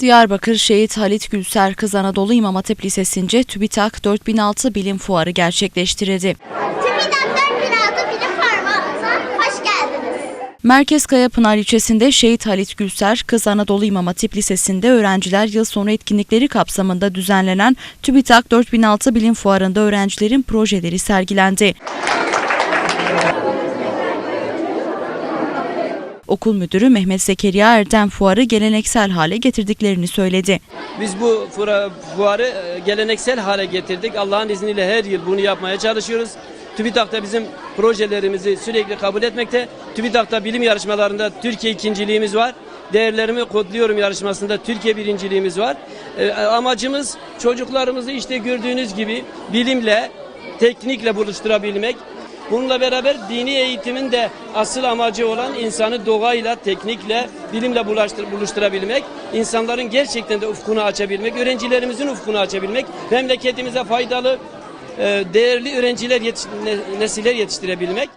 Diyarbakır Şehit Halit Gülser Kız Anadolu İmam Hatip Lisesi'nce TÜBİTAK 4006 Bilim Fuarı gerçekleştirildi. TÜBİTAK 4006 bilim formatına hoş geldiniz. Merkez Kayapınar ilçesinde Şehit Halit Gülser Kız Anadolu İmam Hatip Lisesi'nde öğrenciler yıl sonu etkinlikleri kapsamında düzenlenen TÜBİTAK 4006 Bilim Fuarı'nda öğrencilerin projeleri sergilendi. Okul müdürü Mehmet Zekeriya Erdem fuarı geleneksel hale getirdiklerini söyledi. Biz bu fuarı e, geleneksel hale getirdik. Allah'ın izniyle her yıl bunu yapmaya çalışıyoruz. TÜBİTAK da bizim projelerimizi sürekli kabul etmekte. TÜBİTAK'ta bilim yarışmalarında Türkiye ikinciliğimiz var. Değerlerimi kodluyorum yarışmasında Türkiye birinciliğimiz var. E, amacımız çocuklarımızı işte gördüğünüz gibi bilimle, teknikle buluşturabilmek. Bununla beraber dini eğitimin de asıl amacı olan insanı doğayla, teknikle, bilimle bulaştır, buluşturabilmek, insanların gerçekten de ufkunu açabilmek, öğrencilerimizin ufkunu açabilmek, memleketimize faydalı, e, değerli öğrenciler, yetiş- ne- nesiller yetiştirebilmek.